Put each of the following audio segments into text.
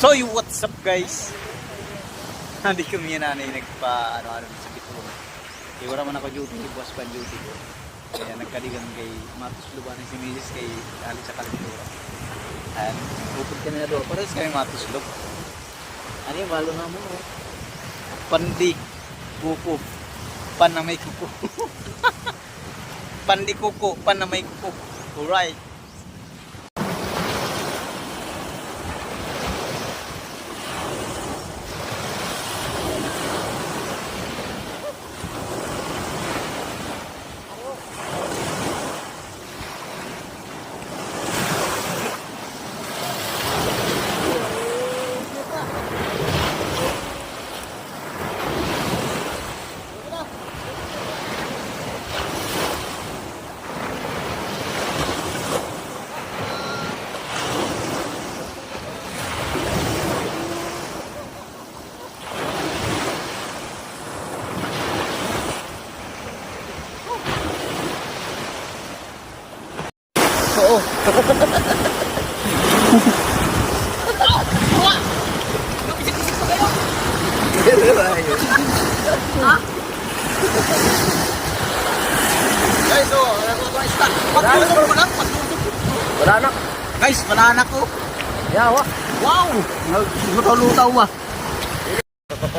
So, what's up guys? Hindi kami yan nanay nagpa ano ano sa Bicol. Kaya wala man ako duty, buwas pa ang duty ko. Kaya nagkaligan kay Matos Lubanan si Mrs. kay Alex sa Kalindura. Ayan, upod ka na doon. Parehas kami Matos Lub. Ano yung walo na mo? oh. Pandi, kuko, pan na may kuko. Pandi kuko, pan na may kuko. Alright. Oo. Guys, oh, Paglusok mo lang, paglusok. Wala na. Guys, wala na ko. Yawa. Wow! Lutaw-lutaw ba?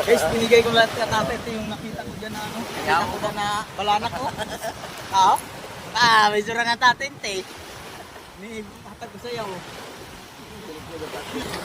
Guys, binigay ko lahat ka tatay. Ito yung nakita ko dyan na ano. Nakita ko dyan na balana ko. Ah? Ah, may sura nga tatay. Ni hatag ko sa'yo.